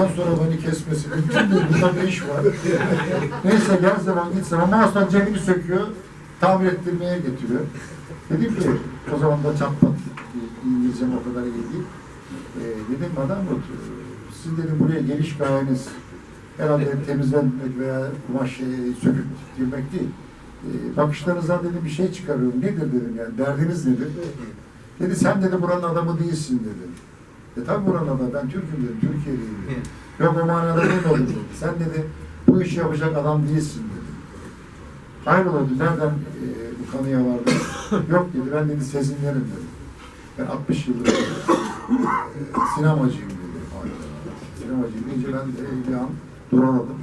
baştan sonra beni kesmesi mümkün değil. Burada bir iş var. Neyse gel zaman git zaman. Mouse'dan cebini söküyor. Tamir ettirmeye getiriyor. Dedim ki o zaman da çatpat İngilizcem o kadar iyi değil. Ee, dedim adam bu siz dedim buraya geliş gayeniz herhalde temizlenmek veya kumaş e, söküp girmek değil. E, bakışlarınızdan dedim bir şey çıkarıyorum. Nedir dedim yani derdiniz nedir? Dedi sen dedi buranın adamı değilsin dedi. E tabi buranın adamı ben Türk'üm dedim. Türkiye'liyim dedi. Yok o manada demedim dedi. Sen dedi bu işi yapacak adam değilsin dedi. Hayrola dedi nereden e, bu kanıya vardı? Yok dedi ben dedi sezinlerim dedi. Ben 60 yıldır e, sinemacıyım dedi. Sinemacıyım deyince ben de bir an duramadım.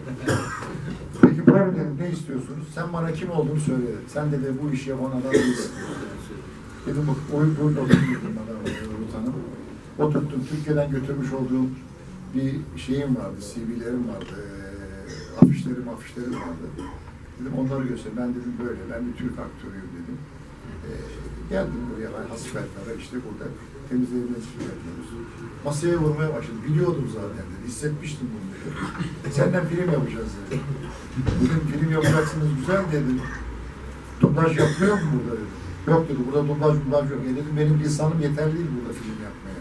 Peki böyle dedim ne istiyorsunuz? Sen bana kim olduğunu söyle dedi. Sen dedi bu işi yapan adam değilsin. Dedim bak oyun oyun oturttum bana Ruth Hanım. Oturttum. Türkiye'den götürmüş olduğum bir şeyim vardı, CV'lerim vardı, eee, afişlerim, afişlerim vardı. Dedim onları göster. Ben dedim böyle, ben bir Türk aktörüyüm dedim. Eee, geldim buraya, ben hasbelkara işte burada temizlediğimiz için yapıyoruz. Masaya vurmaya başladım. Biliyordum zaten dedi. Hissetmiştim bunu dedi. Senden film yapacağız dedi. Dedim film yapacaksınız güzel dedim. Dublaj yapmıyor mu burada dedi. Yok dedi, burada dublaj dublaj yok. E dedim, benim lisanım yeterli değil burada film yapmaya.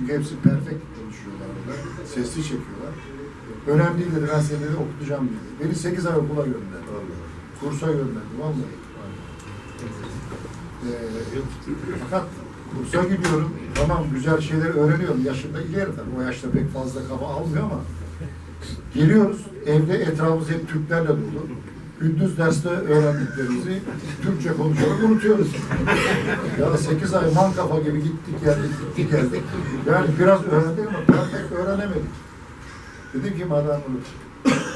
Çünkü hepsi perfect konuşuyorlar burada. Sesli çekiyorlar. Önemli değil dedi, ben seni dedi, okutacağım dedi. Beni 8 ay okula gönderdi. Kursa gönderdi, vallahi. Ee, fakat kursa gidiyorum, tamam güzel şeyler öğreniyorum. Yaşımda ileri tabii, o yaşta pek fazla kafa almıyor ama Geliyoruz, evde etrafımız hep Türklerle dolu. Gündüz derste öğrendiklerimizi Türkçe konuşarak unutuyoruz. ya 8 ay man kafa gibi gittik geldik, gittik geldik. Yani biraz öğrendik ama perfect öğrenemedik. Dedim ki madem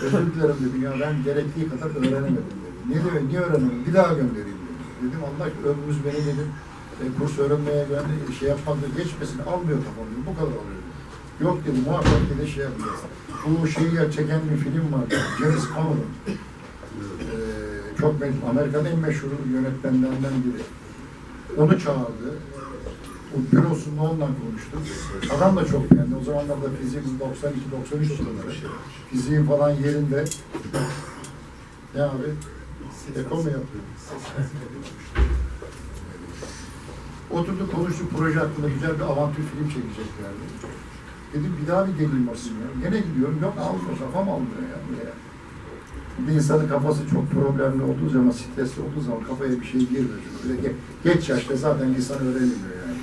özür dilerim dedim ya ben gerektiği kadar öğrenemedim dedi. Ne demek, niye öğrenemedim? Bir daha göndereyim dedim. Dedim Allah ömrümüz beni dedim e, kurs öğrenmeye ben şey yapmakta geçmesin almıyor dedim. Bu kadar alıyor. Yok dedim muhakkak dedi şey yapacağız. Bu şeyi ya çeken bir film var. James Cameron. Ee, çok meşhur, Amerika'nın en meşhur yönetmenlerinden biri. Onu çağırdı. O bürosunda onunla konuştuk. Adam da çok beğendi. O zamanlarda fiziğimiz 92-93 yılları. Fiziğin falan yerinde. Ne abi? Eko mu yapıyor? Oturduk konuştuk proje hakkında güzel bir avantür film çekeceklerdi. Dedim bir daha bir geleyim basayım ya. Gene gidiyorum yok almıyor kafam almıyor ya. Niye? Bir insanın kafası çok problemli olduğu zaman, stresli olduğu zaman kafaya bir şey girmiyor. Ge- geç yaşta zaten insan öğrenmiyor yani.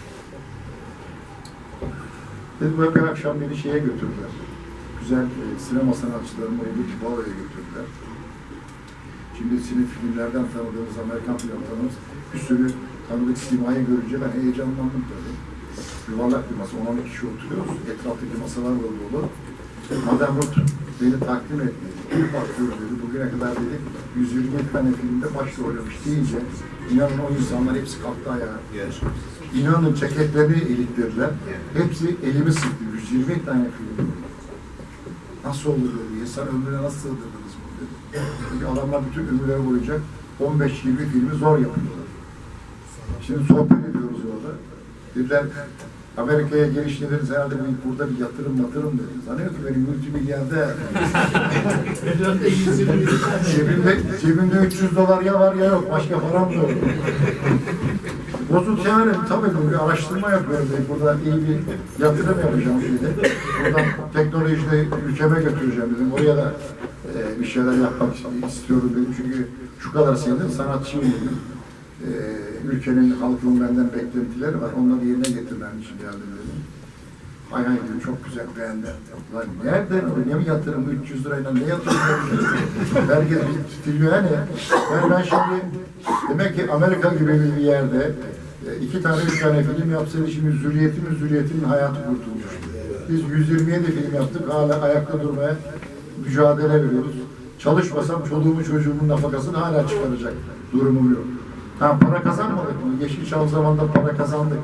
Dedim böyle bir akşam beni şeye götürdüler. Güzel e, sinema sanatçılarının olduğu bir baloya götürdüler. Şimdi sizin filmlerden tanıdığımız, Amerikan tanıdığımız bir sürü tanıdık simayı görünce ben heyecanlandım tabii. Yuvarlak bir masa, 10 kişi oturuyoruz. Etraftaki masalar da dolu. Madame Ruth beni takdim etti. İlk bakıyorum dedi, bugüne kadar dedi 120 tane filmde başrol oynamış deyince inanın o insanlar hepsi kalktı ayağa. İnanın ceketlerini iliktirdiler. Hepsi elimi sıktı. 120 tane film. Nasıl olur dedi. İnsan ömrüne nasıl sığdırdınız bunu dedi. Çünkü adamlar bütün ömürleri boyunca 15-20 filmi zor yapıyorlar. Şimdi sohbet ediyoruz orada. Dediler Amerika'ya geliş nedeniz herhalde bu, burada bir yatırım yatırım dedi. Sanıyor ki benim multimilyarder. cebimde, cebimde 300 dolar ya var ya yok. Başka param da yok. Bozut yani tabii bu bir araştırma yapıyorum dedim. Burada iyi bir yatırım yapacağım dedi. Buradan teknolojide ülkeme götüreceğim dedim. Oraya da e, bir şeyler yapmak istiyorum dedim. Çünkü şu kadar senedir sanatçıyım dedim. E, ülkenin, halkının benden beklentileri var. Onları yerine getirmem için geldim dedim. Hay hay diyor, çok güzel beğendi. Lan nerede ne mi yatırım 300 lirayla ne yatırım? Herkes bir trilyon yani. Yani ben şimdi demek ki Amerika gibi bir yerde e, iki tane üç tane film yapsaydı şimdi zürriyetimiz zürriyetinin hayatı kurtulmuş. Biz 127 film yaptık hala ayakta durmaya mücadele veriyoruz. Çalışmasam çoluğumun çocuğumun nafakasını hala çıkaracak durumum yok. Ha para kazanmadık mı? Yeşilçam zamanında para kazandık.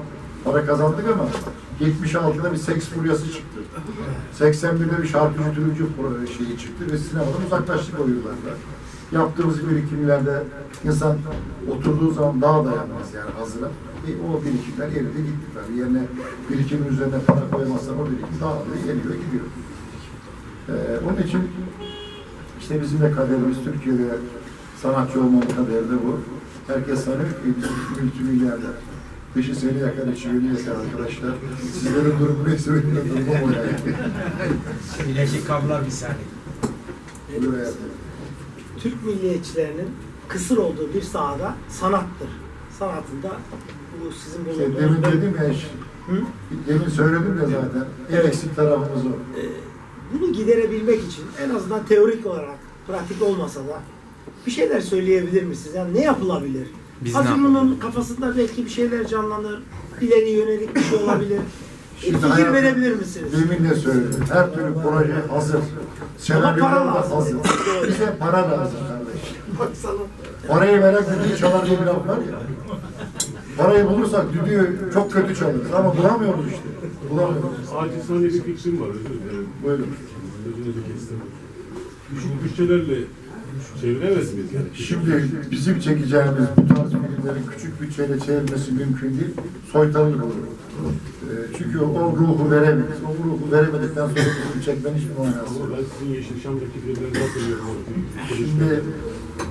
Para kazandık ama 76'da bir seks furyası çıktı. 81'de bir şarkıcı türkücü pro- şeyi çıktı ve sinemadan uzaklaştık o yıllarda. Yaptığımız birikimlerde insan oturduğu zaman daha dayanmaz yani hazıra. E, o birikimler eridi gitti tabii. Yerine birikimin üzerine para koymazsan o birikim dağılıyor, geliyor, gidiyor. Onun için işte bizim de kaderimiz Türkiye'de sanatçı olmanın kaderi de bu. Herkes sanıyor ki biz multimilyarder. Dışı seni yakar, içi beni yakar arkadaşlar. Sizlerin durumu neyse benim de durumum o yani. Birleşik kablolar bir saniye. Hayatım. Türk milliyetçilerinin kısır olduğu bir sahada sanattır. Sanatında bu sizin İşte demin bulunduğunuz... dedim ya, işte, Hı? demin söyledim ya zaten. En Evet. eksik tarafımız o. Ee, Bunu giderebilmek için en azından teorik olarak, pratik olmasa da bir şeyler söyleyebilir misiniz? Yani ne yapılabilir? Biz Acun'un kafasında belki bir şeyler canlanır, ileri yönelik bir şey olabilir. Bir fikir verebilir misiniz? Demin de söyledim. Her türlü proje hazır. Senaryolar para da lazım. hazır. Bize para lazım kardeşim. Baksana. Parayı veren düdüğü çalar diye bir laf var ya. Parayı bulursak düdüğü çok kötü çalarız ama bulamıyoruz işte. Bulamıyoruz. Acizane bir fikrim var, özür dilerim. Buyurun. Sözünüzü kestim. Düşük bütçelerle çeviremez miyiz yani? Şimdi bizim çekeceğimiz bu tarz filmlerin küçük bütçeyle çevrilmesi mümkün değil. Soytarılık olur. Ee, Çünkü o ruhu veremeyiz. O ruhu veremedikten sonra bunu çekmenin hiçbir manası yok. Ben sizin Yeşilçam'daki filmlerinizi hatırlıyorum. Şimdi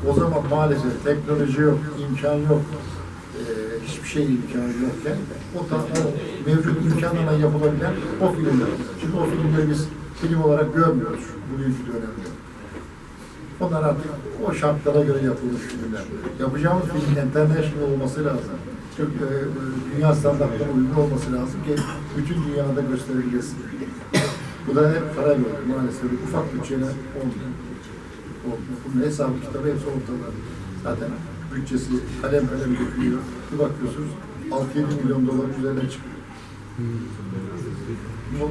o zaman maalesef teknoloji yok, imkan yok, ee, hiçbir şey imkanı yokken o, ta, o mevcut imkanla yapılabilen o filmler. Şimdi o filmleri biz film olarak görmüyoruz bugünkü dönemde. Onlar artık o şartlara göre yapılmış filmler. Yapacağımız film international olması lazım. Türk, e, dünya standartlarına uygun olması lazım ki bütün dünyada gösterilsin. Bu da hep para göre maalesef. Ufak bütçeler olmuyor. olmuyor. Bunun hesabı kitabı hepsi ortada. Zaten bütçesi kalem kalem dökülüyor. Bir bakıyorsunuz 6-7 milyon dolar üzerine çıkıyor. O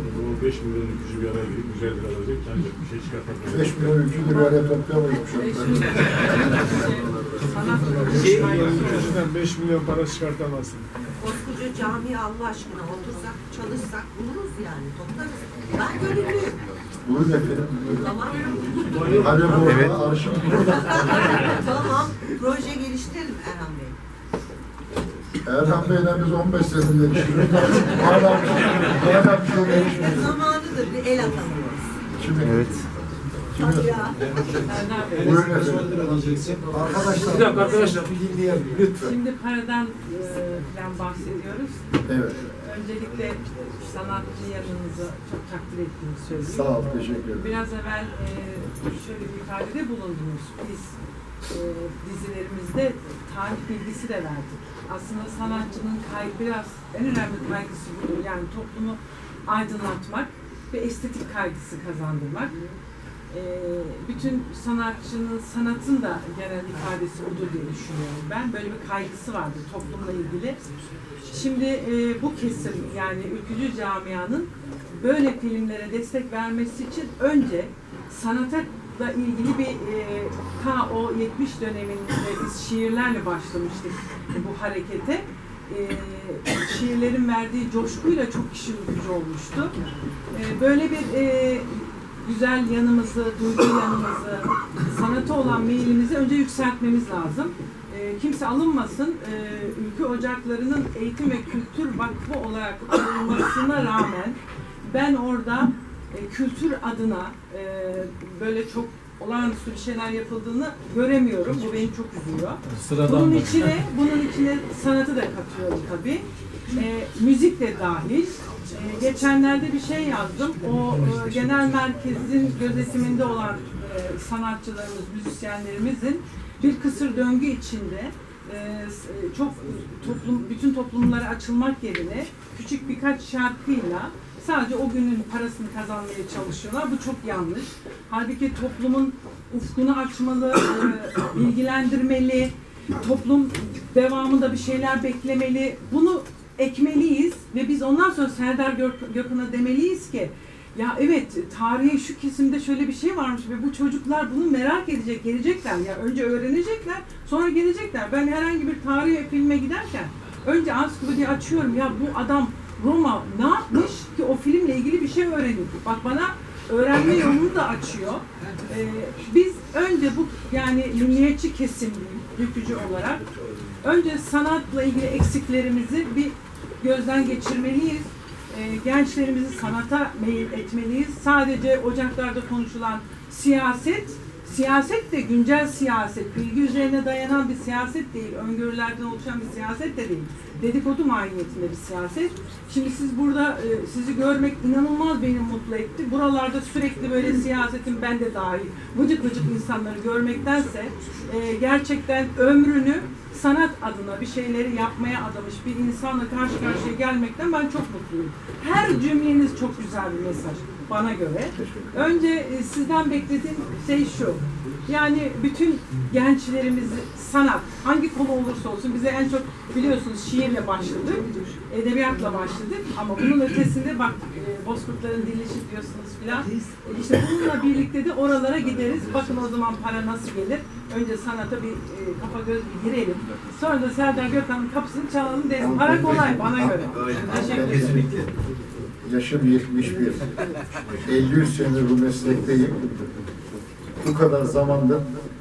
5 milyon ülkücü bir araya girip güzel bir alacak ancak bir şey çıkartmak 5 milyon ülkeyi bir araya toplayamayız şu an. Yüzünden 5 milyon para çıkartamazsın. Koskoca cami Allah aşkına otursak, çalışsak buluruz yani, toplarız. Ben gönüllüyüm. Buyurun efendim. Tamam. Kalem orada, arşiv burada. tamam, proje geliştirelim Erhan Bey. Erhan Bey'le biz 15 senedir yaşıyoruz. Hala bir şey, hala bir şey gelişmiyor. Zamanıdır bir el atalım. Şimdi, evet. Buyurun efendim. Arkadaşlar, Bir dakika arkadaşlar. bir dinleyelim lütfen. Şimdi paradan e, falan bahsediyoruz. Evet. Öncelikle sanatçı yanınızı çok takdir ettiğimi söyleyeyim. Sağ ol, teşekkür ederim. Biraz evvel e, şöyle bir ifadede bulundunuz. Biz e, dizilerimizde tarih bilgisi de verdik. Aslında sanatçının kay, biraz en önemli kaygısı budur. Yani toplumu aydınlatmak ve estetik kaygısı kazandırmak. E, bütün sanatçının, sanatın da genel ifadesi budur diye düşünüyorum ben. Böyle bir kaygısı vardır toplumla ilgili. Şimdi e, bu kesim yani ülkücü camianın böyle filmlere destek vermesi için önce sanatla ilgili bir e, ta o 70 döneminde biz şiirlerle başlamıştık bu harekete. E, şiirlerin verdiği coşkuyla çok kişi ülkücü olmuştu. E, böyle bir e, güzel yanımızı, duygu yanımızı, sanata olan meylimizi önce yükseltmemiz lazım. E, kimse alınmasın. E, ülke ocaklarının eğitim ve kültür vakfı olarak alınmasına rağmen ben orada e, kültür adına e, böyle çok olağanüstü bir şeyler yapıldığını göremiyorum. Bu beni çok üzüyor. Bunun içine, bunun içine sanatı da katıyorum tabii. E, müzik de dahil. E, geçenlerde bir şey yazdım. O e, genel merkezin gözetiminde olan e, sanatçılarımız, müzisyenlerimizin bir kısır döngü içinde e, s- çok toplum bütün toplumlara açılmak yerine küçük birkaç şarkıyla sadece o günün parasını kazanmaya çalışıyorlar. Bu çok yanlış. Halbuki toplumun ufkunu açmalı, e, bilgilendirmeli, toplum devamında bir şeyler beklemeli. Bunu ekmeliyiz ve biz ondan sonra Serdar Gök- Gökhan'a demeliyiz ki ya evet tarihin şu kesimde şöyle bir şey varmış ve bu çocuklar bunu merak edecek, gelecekler. Ya önce öğrenecekler, sonra gelecekler. Ben herhangi bir tarih filme giderken önce ansiklopediyi açıyorum. Ya bu adam Roma ne yapmış ki o filmle ilgili bir şey öğreneyim. Bak bana öğrenme yolunu da açıyor. Ee, biz önce bu yani milliyetçi kesim ülkücü olarak önce sanatla ilgili eksiklerimizi bir gözden geçirmeliyiz. e, gençlerimizi sanata meyil etmeliyiz. Sadece ocaklarda konuşulan siyaset, siyaset de güncel siyaset, bilgi üzerine dayanan bir siyaset değil, öngörülerden oluşan bir siyaset de değil. Dedikodu mahiyetinde bir siyaset. Şimdi siz burada e, sizi görmek inanılmaz beni mutlu etti. Buralarda sürekli böyle siyasetin ben de dahil vıcık vıcık insanları görmektense e, gerçekten ömrünü sanat adına bir şeyleri yapmaya adamış bir insanla karşı karşıya gelmekten ben çok mutluyum. Her cümleniz çok güzel bir mesaj bana göre. Önce e, sizden beklediğim şey şu. Yani bütün gençlerimizi sanat, hangi konu olursa olsun bize en çok biliyorsunuz şiirle başladık, edebiyatla başladık ama bunun ötesinde bak e, Bozkurtların dilişi diyorsunuz filan. E, İşte bununla birlikte de oralara gideriz. Bakın o zaman para nasıl gelir? Önce sanata bir e, kafa göz bir girelim. Sonra da Serdar Gökhan'ın kapısını çalalım derim. Para kolay bana göre. Teşekkür ederim. Yaşım 71. 53 senedir bu meslekteyim. Bu kadar zamandır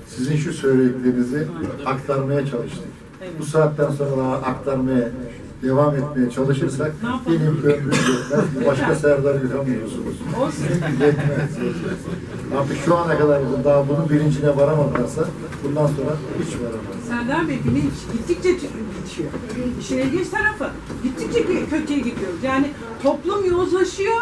sizin şu söylediklerinizi aktarmaya çalıştık. Bu saatten sonra aktarmaya devam etmeye çalışırsak benim ömrüm yetmez. Başka Serdar Gülhan bulursunuz. Yetmez. Artık şu ana kadar daha bunun bilincine varamadılarsa bundan sonra hiç varamaz. Serdar Bey bilinç gittikçe bitiyor. İşin ilginç tarafı gittikçe kö- kötüye gidiyoruz. Yani toplum yozlaşıyor.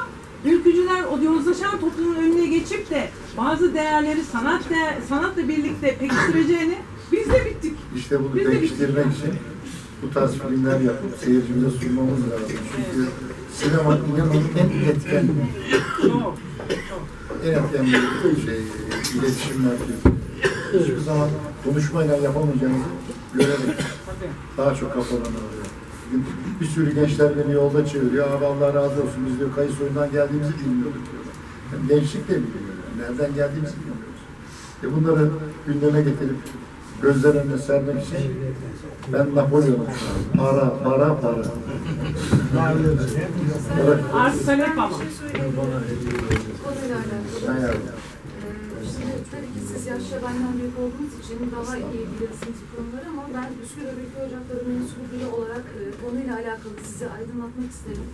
Ülkücüler o yozlaşan toplumun önüne geçip de bazı değerleri sanat değer, sanatla birlikte pekiştireceğini biz de bittik. İşte bunu Biz de pekiştirmek için bu tarz filmler yapıp seyircimize sunmamız lazım. Çünkü sinema inanın en etken, en etken bir şey, iletişim merkezi. Hiçbir zaman konuşmayla yapamayacağınızı görerek daha çok kafalanıyor. Bir sürü gençler beni yolda çeviriyor. Abi Allah razı olsun biz diyor kayıt soyundan geldiğimizi bilmiyorduk diyorlar. Yani gençlik de bilmiyor. Yani. Nereden geldiğimizi bilmiyoruz. E bunları gündeme getirip gözler önüne sermek için ben Napolyon'um. Para, para, para. para. Arz talep ama. Ki siz yaşça benden büyük olduğunuz için daha iyi bilirsiniz bu konuları ama ben Üsküdar Ülke Ocakları mensubu biri olarak e, konuyla alakalı sizi aydınlatmak isterim.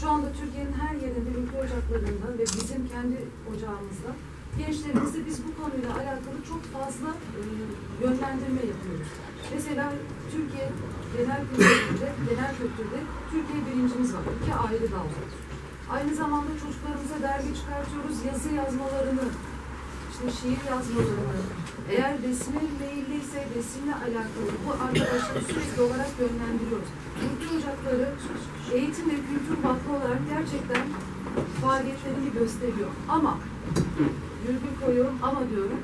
Şu anda Türkiye'nin her yerinde ülke ocaklarında ve bizim kendi ocağımızda gençlerimize biz bu konuyla alakalı çok fazla e, yönlendirme yapıyoruz. Mesela Türkiye genel kültürde, genel kültürde Türkiye birincimiz var. İki ayrı dal. Aynı zamanda çocuklarımıza dergi çıkartıyoruz, yazı yazmalarını, işte şiir yazmalarını, eğer resme meyilliyse resimle alakalı bu arkadaşları sürekli olarak yönlendiriyoruz. Ülke Ocakları eğitim ve kültür vakfı olarak gerçekten faaliyetlerini gösteriyor. Ama, virgül koyuyorum ama diyorum,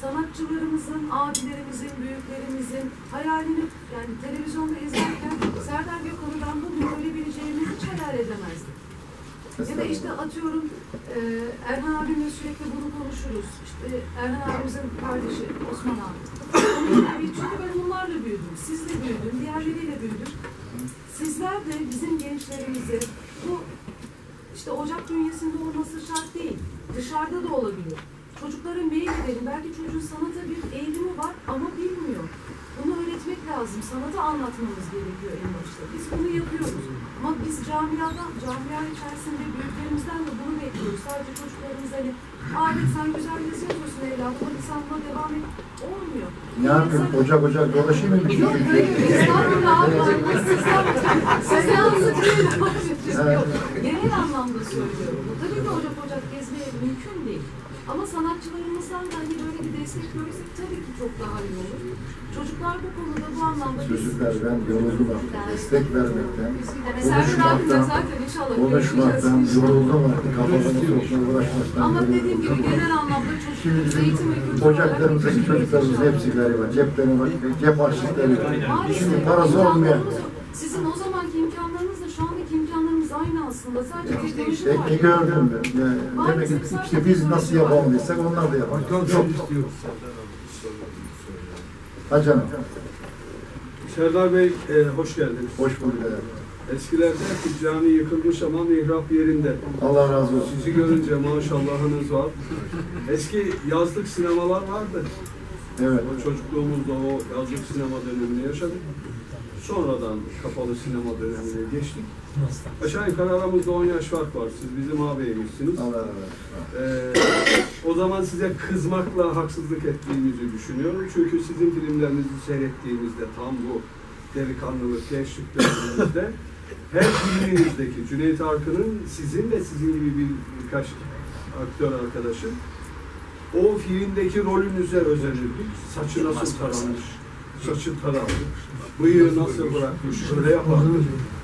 sanatçılarımızın, abilerimizin, büyüklerimizin hayalini yani televizyonda izlerken Serdar Gökhan'ı ben bugün görebileceğimi hiç hayal edemezdim. Ya da işte atıyorum e, Erhan abimle sürekli bunu konuşuruz. İşte Erhan abimizin kardeşi Osman abi. Onun çünkü ben onlarla büyüdüm. Sizle büyüdüm, diğerleriyle büyüdüm. Sizler de bizim gençlerimizi bu işte ocak bünyesinde olması şart değil. Dışarıda da olabilir. Çocuklara mail edelim. Belki çocuğun sanata bir eğilimi var ama bilmiyor. Lazım. Sanatı anlatmamız gerekiyor en başta. Biz bunu yapıyoruz. Ama biz camiada, camia içerisinde büyüklerimizden de bunu bekliyoruz. Sadece çocuklarımız hani Abi sen güzel yazı yazıyorsun evladım. Hadi sen buna devam et. Olmuyor. ne yapayım? Ocak ocak dolaşayım mı bütün Yok hayır, Türkiye'de? estağfurullah abi. Sizden, sizden yazık değil. Yok, genel anlamda söylüyorum. Tabii ki ocak ocak gezmeye mümkün değil. Ama sanatçılarımızdan da hani böyle bir destek görürsek tabii ki çok daha iyi olur. Çocuklar bu konuda bu anlamda biz... Çocuklar ben yoruldum artık. Destek vermekten, konuşmaktan, zaten inşallah konuşmaktan yoruldum artık. Kafamı sokma uğraşmaktan Ama dediğim gibi genel anlamda çocuk eğitim ve kültür ocaklarımızdaki çocuklarımız hepsi gariban. Ceplerine bak, cep harçlıkları Şimdi parası olmayan. Sizin o zamanki imkanlarınızla aynı aslında. Sadece teknoloji Tek var. ne gördüm ben. Yani demek ki işte biz nasıl yapamadıysak onlar da yapamaz. Yok. Ha canım. Serdar Bey e, hoş geldiniz. Hoş bulduk. efendim. Eskilerde hep cami yıkılmış ama mihrap yerinde. Allah razı olsun. Sizi görünce maşallahınız var. Eski yazlık sinemalar vardı. Evet. O çocukluğumuzda o yazlık sinema dönemini yaşadık. Sonradan kapalı sinema dönemine geçtik. Aşağı yukarı aramızda 10 yaş fark var. Siz bizim ağabeyimizsiniz. Allah Allah. Ee, o zaman size kızmakla haksızlık ettiğimizi düşünüyorum. Çünkü sizin filmlerinizi seyrettiğimizde tam bu delikanlılık, gençlik dönemimizde her filminizdeki Cüneyt Arkın'ın sizin ve sizin gibi bir, birkaç aktör arkadaşın o filmdeki rolünüze özenirdik. Saçı nasıl taranmış, saçı taranmış, bıyığı nasıl bırakmış, öyle yapardık.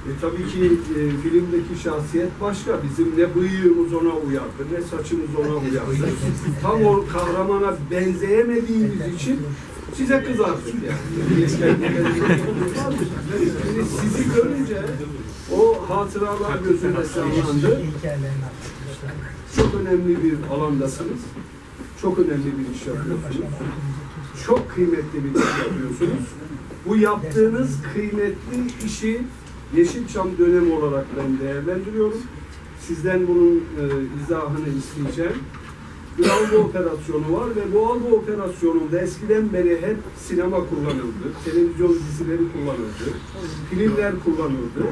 E, tabii ki e, filmdeki şahsiyet başka. Bizim ne bıyığımız ona uyardı, ne saçımız ona uyardı. Tam o kahramana benzeyemediğimiz için size kızardık yani. Sizi görünce o hatıralar gözüme canlandı. Çok önemli bir alandasınız. Çok önemli bir iş yapıyorsunuz. Çok kıymetli bir iş yapıyorsunuz. Bu yaptığınız kıymetli işi Yeşilçam dönemi olarak ben değerlendiriyorum. Sizden bunun e, izahını isteyeceğim. Algı operasyonu var ve bu algı operasyonunda eskiden beri hep sinema kullanıldı, televizyon dizileri kullanıldı, filmler kullanıldı.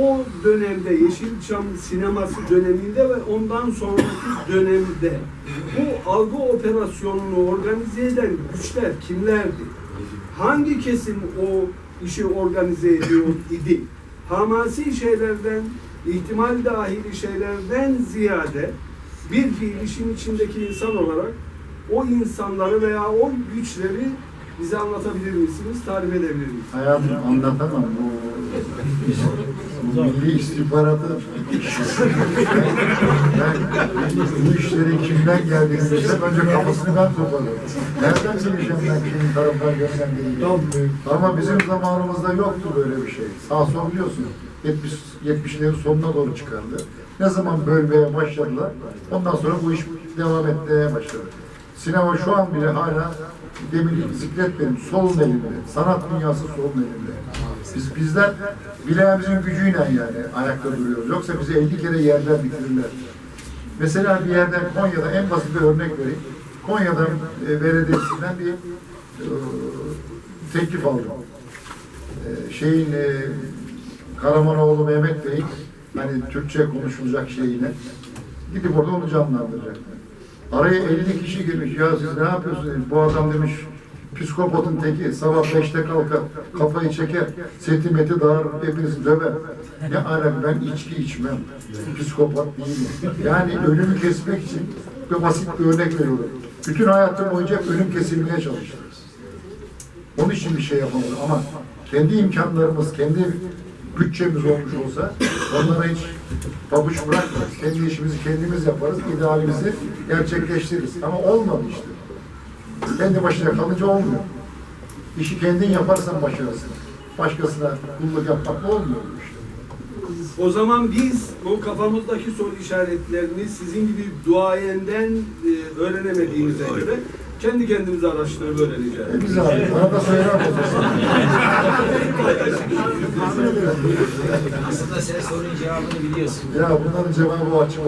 O dönemde Yeşilçam sineması döneminde ve ondan sonraki dönemde bu algı operasyonunu organize eden güçler kimlerdi? Hangi kesim o işi organize ediyor idi? Hamasi şeylerden, ihtimal dahili şeylerden ziyade bir fiil işin içindeki insan olarak o insanları veya o güçleri bize anlatabilir misiniz, tarif edebilir misiniz? Hayatım anlatamam. Milli istihbaratı ben bu işlerin kimden geldiğini bilsem önce kafasını ben toparlarım. Nereden bileceğim ben kimin tarafından gönderdiğini? Ama bizim zamanımızda yoktu böyle bir şey. Sağ sol biliyorsun. 70 70'lerin sonuna doğru çıkardı. Ne zaman bölmeye başladılar, ondan sonra bu iş devam etmeye başladı. Sinema şu an bile hala demin zikret benim solun elimde. Sanat dünyası solun elimde. Biz bizler bileğimizin gücüyle yani ayakta duruyoruz. Yoksa bizi 50 kere yerden bitirirler. Mesela bir yerden Konya'da en basit bir örnek vereyim. Konya'da e, belediyesinden bir e, teklif aldım. E, şeyin e, Karamanoğlu Mehmet Bey hani Türkçe konuşulacak şeyine gidip orada onu canlandıracaklar. Araya 50 kişi girmiş. Ya siz ne yapıyorsunuz? Bu adam demiş psikopatın teki. Sabah beşte kalkar, kafayı çeker, seti meti dağır, hepinizi döver. Ne alem ben içki içmem. Psikopat değilim. Yani ölümü kesmek için bir basit bir örnek veriyorum. Bütün hayatım boyunca ölüm kesilmeye çalıştım. Onun için bir şey yapamadım ama kendi imkanlarımız, kendi bütçemiz olmuş olsa onlara hiç pabuç bırakmayız. Kendi işimizi kendimiz yaparız, idealimizi gerçekleştiririz. Ama olmadı işte. Kendi başına kalınca olmuyor. İşi kendin yaparsan başarısın. Başkasına kulluk yapmakla olmuyor işte. O zaman biz o kafamızdaki soru işaretlerini sizin gibi duayenden e, öğrenemediğimize göre kendi kendimize araştırıp öğreneceğiz. E biz abi, bana da söyler? Aslında sen sorunun cevabını biliyorsun. Ya bunların cevabı açık